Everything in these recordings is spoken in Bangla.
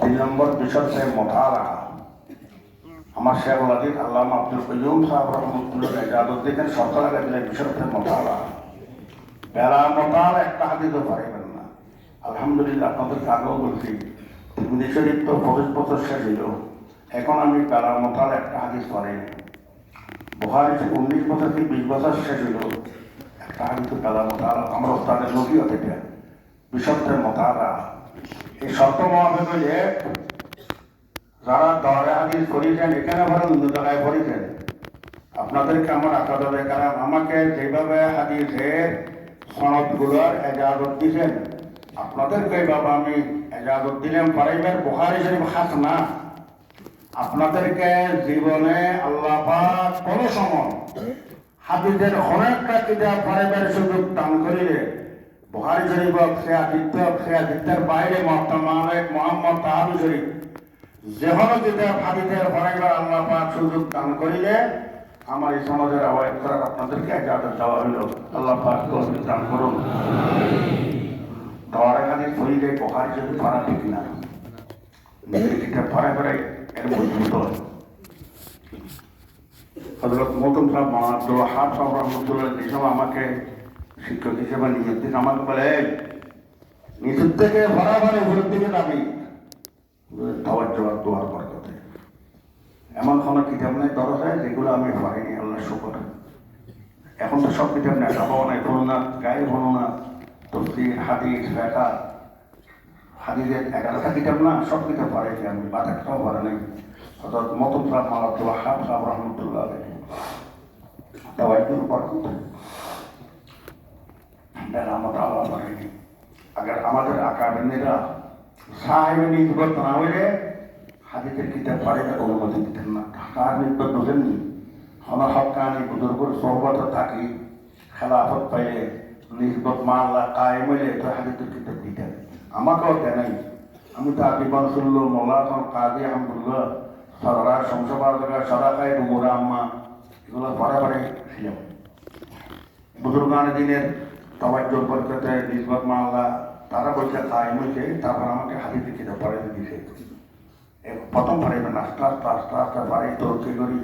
তিন আমার শেখ লাদিক আল্লাহ আব্দুল সাহেব রহমতুল্লাহ দেখেন না। আলহামদুলিল্লাহ, আপনাদেরকে আগেও বলছি শরীফ তো পঁচিশ বছর শেষ হইল। এখন আমি বেলা একটা হাদিস পারিনি থেকে উনিশ বছর থেকে বিশ বছর শেষ হইল একটা হাদিস বেলা মোতালা আমরা ওস্তাদের নদীও থেকে বিশব্দের মোতালা এই শর্ত মহাবে হইলে যারা দরে হাদিস করিয়েছেন এখানে ভালো অন্য জায়গায় করেছেন আপনাদেরকে আমার আশা দেবে কারণ আমাকে যেভাবে হাদিসের সনদগুলোর এজাজত দিয়েছেন আপনাদেরকে বাবা আমি এজাজত দিলাম। পারাইবার বোহারি শরীফ হাত না। আপনাদেরকে জীবনে আল্লাহ কোন সময় হাদিসের অনেকটা কিতাব পারাইবার সুযোগ দান করিলে বোহারি শরীফ সে আদিত্য সে আদিত্যের বাইরে মহতামালেক মোহাম্মদ তাহাবি শরীফ যেহন কিতাব হাদিসের পারাইবার আল্লাহ সুযোগ দান করিলে, আমার এই সমাজের আওয়াজ করার আপনাদেরকে এজাজত দেওয়া হইল। আল্লাহ দান করুন। দরে হাদিস হইলে বোহারি শরীফ ঠিক না। নিজের কিতাব এর মজবুত হয় হজরত মতন সাহেব মা আব্দুল হাব সাহেব আমাকে শিক্ষক হিসেবে নিযুক্ত দিন আমাকে বলে "এই, থেকে বরাবর উপরের দিকে যাবি খাওয়ার জবাব দোয়ার বরকতে। এমন কোনো কিতাব নেই দরজায় যেগুলো আমি পাইনি আল্লাহ শুকর। এখন তো সব কিতাব নেই খাবাও নাই কোনো না গায়ে কোনো না তফসির হাদিস ফেকা হাদিসের এগারোটা কিতাব না, সব কিতাব পারেছি আমি, বাদ একটাও পারে নাই। অর্থাৎ মতন সাহেব মালাতুল হাব সাহেব রহমতুল্লাহ তাওয়াজ্জুর বরকত দেন আল্লাহ পারেনি আগে আমাদের আকাবিনেরা সাহেবের নির্ভর না হইলে হাদিসের কিতাব পারে না অনুমতি দিতেন না। কার নির্ভর বোঝেননি। আমার হকানি বুজুর্গর সহবত থাকি খেলাফত পাইলে নিসবত মাল্লা কায়েম হইলে তো হাদিসের কিতাব দিতেন। আমাকেও দেয় আমি তো আদিবান শুনলো মোল্লা খান কাজী আহমদুল্লাহ সররা শমশাবাদ সরাকায় ডুমুরা আম্মা, এগুলো পরে পরে ছিলাম বুজুর্গান দিনের তবাজ্জোর পরীক্ষাতে নিসবত মাল্লা তারা বলছে কায়েম হয়েছে, তারপর আমাকে কিতাব পড়ে দিয়েছে এ প্রথম পারিবেন আস্তে আস্তে আস্তে আস্তে পারি তরকি করি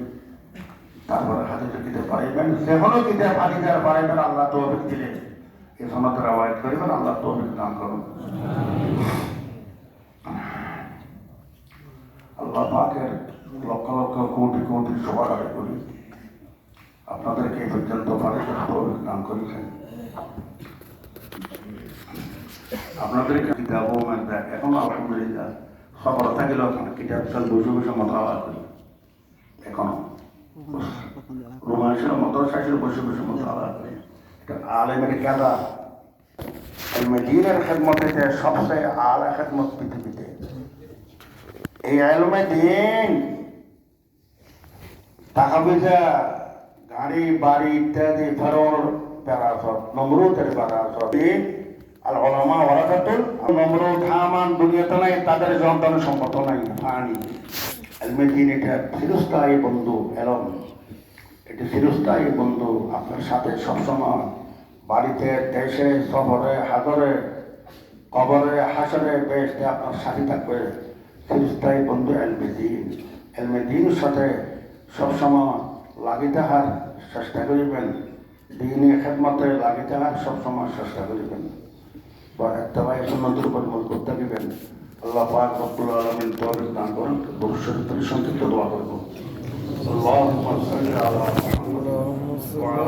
তারপরে হাদিসের কিতাব পারিবেন সেখানেও কিতাব হাদিসের পারিবেন আল্লাহ তৌফিক দিলে এ সনদের আওয়াজ করিবেন আল্লাহ তৌফিক দান করুন। আল্লাহ পাকের লক্ষ লক্ষ কোটি কোটি সবার আগে করি। আপনাদেরকে এই পর্যন্ত পারিবেন তৌফিক দান করেছেন আপনাদেরকে কিতাব এখন আলহামদুলিল্লাহ খবর থাকিলেও কিতাব চাল বসে বসে মতামত করি। এখনও। রোমাংসের মতো শাসের বসে বসে মতামত করি। সবচেয়ে খেদমত পৃথিবীতে এই দিন টাকা পয়সা গাড়ি বাড়ি ইত্যাদি ফেরর বেড়াসত নমরুদের বেড়াসত আর ওলামা ওরাকাতুল দুনিয়াতে নাই তাদের সন্তান সম্পদ নাই দিন এটা চিরস্থায়ী বন্ধু এলম চিরস্থায়ী বন্ধু আপনার সাথে সবসময় বাড়িতে, দেশে সফরে হাজরে, কবরে, হাসরে বেশতে আপনার সাথে থাকবে। চিরস্থায়ী বন্ধু এলমে দিন এলমে দিনের সাথে সবসময় লাগি থাকার চেষ্টা করিবেন। দিন দিনে খেদমতে লাগি থাকার সবসময় চেষ্টা করিবেন। ভাই থাকিবেন। আল্লাহ পাক রব্বুল সংক্ষিপ্ত দোয়া করব। আলা Wow.